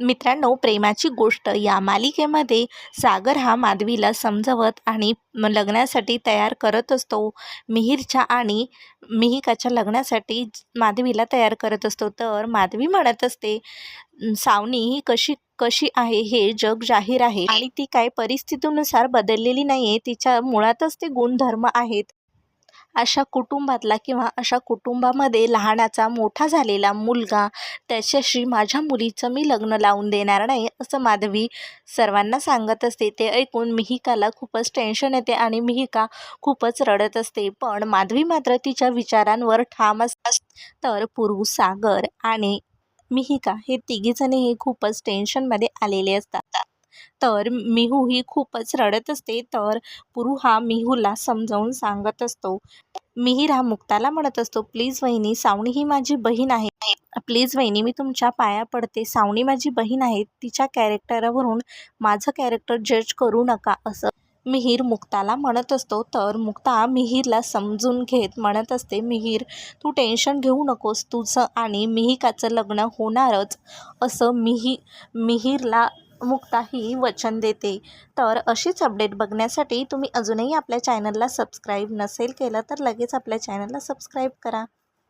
मित्रांनो प्रेमाची गोष्ट या मालिकेमध्ये सागर हा माधवीला समजवत आणि लग्नासाठी तयार करत असतो. मिहीरच्या आणि मिहिकाच्या लग्नासाठी माधवीला तयार करत असतो. तर माधवी म्हणत असते सावनी ही कशी कशी आहे हे जग जाहीर आहे आणि ती काय परिस्थितीनुसार बदललेली नाही आहे तिच्या मुळातच ते गुणधर्म आहेत. अशा कुटुंबातला किंवा अशा कुटुंबामध्ये लहानाचा मोठा झालेला मुलगा त्याच्याशी माझ्या मुलीचं मी लग्न लावून देणार नाही असं माधवी सर्वांना सांगत असते. ते ऐकून मिहिकाला खूपच टेन्शन येते आणि मिहिका खूपच रडत असते. पण माधवी मात्र तिच्या विचारांवर ठाम असतात. तर पूर्व सागर आणि मिहिका हे तिघीजणीही खूपच टेन्शनमध्ये आलेले असतात. तर मिहू ही खूपच रडत असते. तर पुरू हा मिहूला समजावून सांगत असतो. मिहीर हा मुक्ताला म्हणत असतो प्लीज वहिनी सावणी ही माझी बहीण आहे. प्लीज वहिनी मी तुमच्या पाया पडते. सावणी माझी बहीण आहे. तिच्या कॅरेक्टरवरून माझं कॅरेक्टर जज करू नका. असं मिहीर मुक्ताला म्हणत असतो. तर मुक्ता मिहीरला समजून घेत म्हणत असते मिहीर तू टेन्शन घेऊ नकोस. तुझं आणि मिहिकाचं लग्न होणारच. असं मिही मिहीरला मुक्ताही वचन देते. तर अशीच अपडेट बघण्यासाठी तुम्ही अजूनही आपल्या चॅनलला सबस्क्राईब नसेल केलं तर लगेच आपल्या चॅनलला सबस्क्राईब करा.